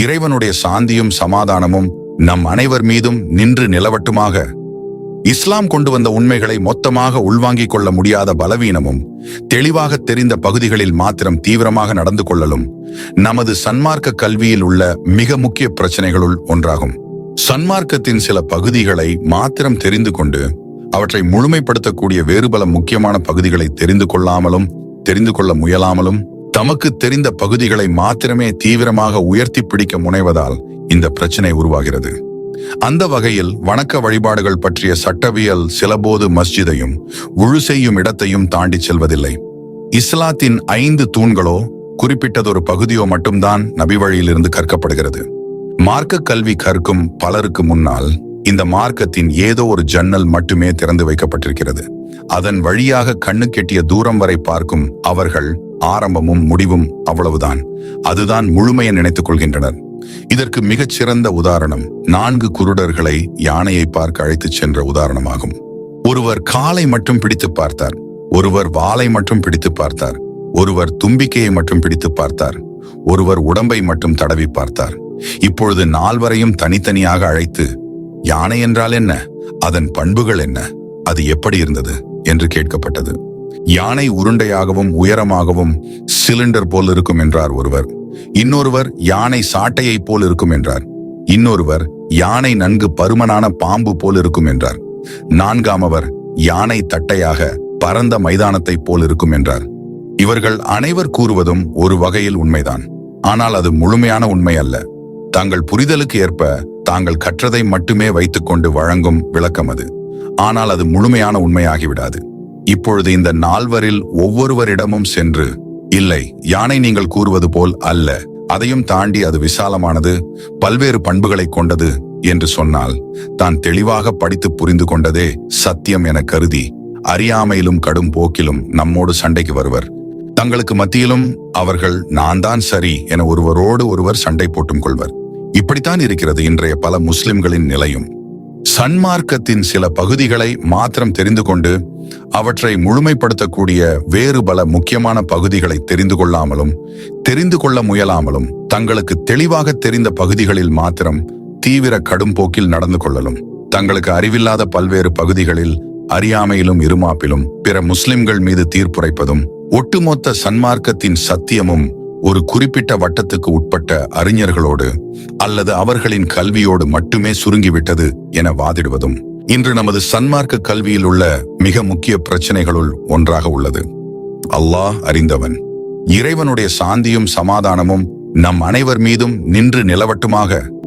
இறைவனுடைய சாந்தியும் சமாதானமும் நம் அனைவர் மீதும் நின்று நிலவட்டுமாக இஸ்லாம் கொண்டு வந்த உண்மைகளை மொத்தமாக உள்வாங்கிக் கொள்ள முடியாத பலவீனமும் தெளிவாக தெரிந்த பகுதிகளில் மாத்திரம் தீவிரமாக நடந்து கொள்ளலும் நமது சன்மார்க்க கல்வியில் உள்ள மிக முக்கிய பிரச்சனைகளுள் ஒன்றாகும். சன்மார்க்கத்தின் சில பகுதிகளை மாத்திரம் தெரிந்து கொண்டு அவற்றை முழுமைப்படுத்தக்கூடிய வேறு பல முக்கியமான பகுதிகளை தெரிந்து கொள்ளாமலும் தெரிந்து கொள்ள முயலாமலும் தமக்கு தெரிந்த பகுதிகளை மாத்திரமே தீவிரமாக உயர்த்தி பிடிக்க முனைவதால் இந்த பிரச்சனை உருவாகிறது. அந்த வகையில் வணக்க வழிபாடுகள் பற்றிய சட்டவியல் சிலபோது மஸ்ஜிதையும் உழு செய்யும் இடத்தையும் தாண்டி செல்வதில்லை. இஸ்லாத்தின் ஐந்து தூண்களோ குறிப்பிட்டதொரு பகுதியோ மட்டும்தான் நபி வழியிலிருந்து கற்கப்படுகிறது. மார்க்க கல்வி கற்கும் பலருக்கு முன்னால் இந்த மார்க்கத்தின் ஏதோ ஒரு ஜன்னல் மட்டுமே திறந்து வைக்கப்பட்டிருக்கிறது. அதன் வழியாக கண்ணு கெட்டிய தூரம் வரை பார்க்கும் அவர்கள் ஆரம்பமும் முடிவும் அவ்வளவுதான். அதுதான் முழுமையை நினைத்துக் கொள்கின்றனர். இதற்கு மிகச் சிறந்த உதாரணம் நான்கு குருடர்களை யானையை பார்க்க அழைத்துச் சென்ற உதாரணமாகும். ஒருவர் காலை மட்டும் பிடித்து பார்த்தார். ஒருவர் வாளை மட்டும் பிடித்து பார்த்தார். ஒருவர் தும்பிக்கையை மட்டும் பிடித்து பார்த்தார். ஒருவர் உடம்பை மட்டும் தடவி பார்த்தார். இப்பொழுது நால்வரையும் தனித்தனியாக அழைத்து யானை என்றால் என்ன? அதன் பண்புகள் என்ன? அது எப்படி இருந்தது? என்று கேட்கப்பட்டது. யானை உருண்டையாகவும் உயரமாகவும் சிலிண்டர் போல் இருக்கும் என்றார் ஒருவர். இன்னொருவர் யானை சாட்டையைப் போல் இருக்கும் என்றார். இன்னொருவர் யானை நன்கு பருமனான பாம்பு போல் இருக்கும் என்றார். நான்காமவர் யானை தட்டையாக பரந்த மைதானத்தைப் போல் இருக்கும் என்றார். இவர்கள் அனைவர் கூறுவதும் ஒரு வகையில் உண்மைதான். ஆனால் அது முழுமையான உண்மை அல்ல. தங்கள் புரிதலுக்கு ஏற்ப தாங்கள் கற்றதை மட்டுமே வைத்துக்கொண்டு வழங்கும் விளக்கம் அது. ஆனால் அது முழுமையான உண்மையாகிவிடாது. இப்பொழுது இந்த நால்வரில் ஒவ்வொருவரிடமும் சென்று இல்லை யானை நீங்கள் கூறுவது போல் அல்ல. அதையும் தாண்டி அது விசாலமானது பல்வேறு பண்புகளை கொண்டது என்று சொன்னால் தான் தெளிவாக படித்து புரிந்து கொண்டதே சத்தியம் என கருதி அறியாமையிலும் கடும் போக்கிலும் நம்மோடு சண்டைக்கு வருவர். தங்களுக்கு மத்தியிலும் அவர்கள் நான் தான் சரி என ஒருவரோடு ஒருவர் சண்டை போட்டும் கொள்வர். இப்படித்தான் இருக்கிறது இன்றைய பல முஸ்லிம்களின் நிலையும். சன்மார்க்கத்தின் சில பகுதிகளை மாத்திரம் தெரிந்து கொண்டு அவற்றை முழுமைப்படுத்தக்கூடிய வேறு பல முக்கியமான பகுதிகளை தெரிந்து கொள்ளாமலும் தெரிந்து கொள்ள முயலாமலும் தங்களுக்கு தெளிவாக தெரிந்த பகுதிகளில் மாத்திரம் தீவிர கடும் போக்கில் நடந்து கொள்ளலும். தங்களுக்கு அறிவில்லாத பல்வேறு பகுதிகளில் அறியாமையிலும் இருமாப்பிலும் பிற முஸ்லிம்கள் மீது தீர்ப்புரைப்பதும் ஒட்டுமொத்த சன்மார்க்கத்தின் சத்தியமும் ஒரு குறிப்பிட்ட வட்டத்துக்கு உட்பட்ட அறிஞர்களோடு அல்லது அவர்களின் கல்வியோடு மட்டுமே சுருங்கிவிட்டது என வாதிடுவதும் இன்று நமது சன்மார்க்க கல்வியில் உள்ள மிக முக்கிய பிரச்சனைகளுள் ஒன்றாக உள்ளது. அல்லாஹ் அறிந்தவன். இறைவனுடைய சாந்தியும் சமாதானமும் நம் அனைவர் மீதும் நின்று நிலவட்டுமாக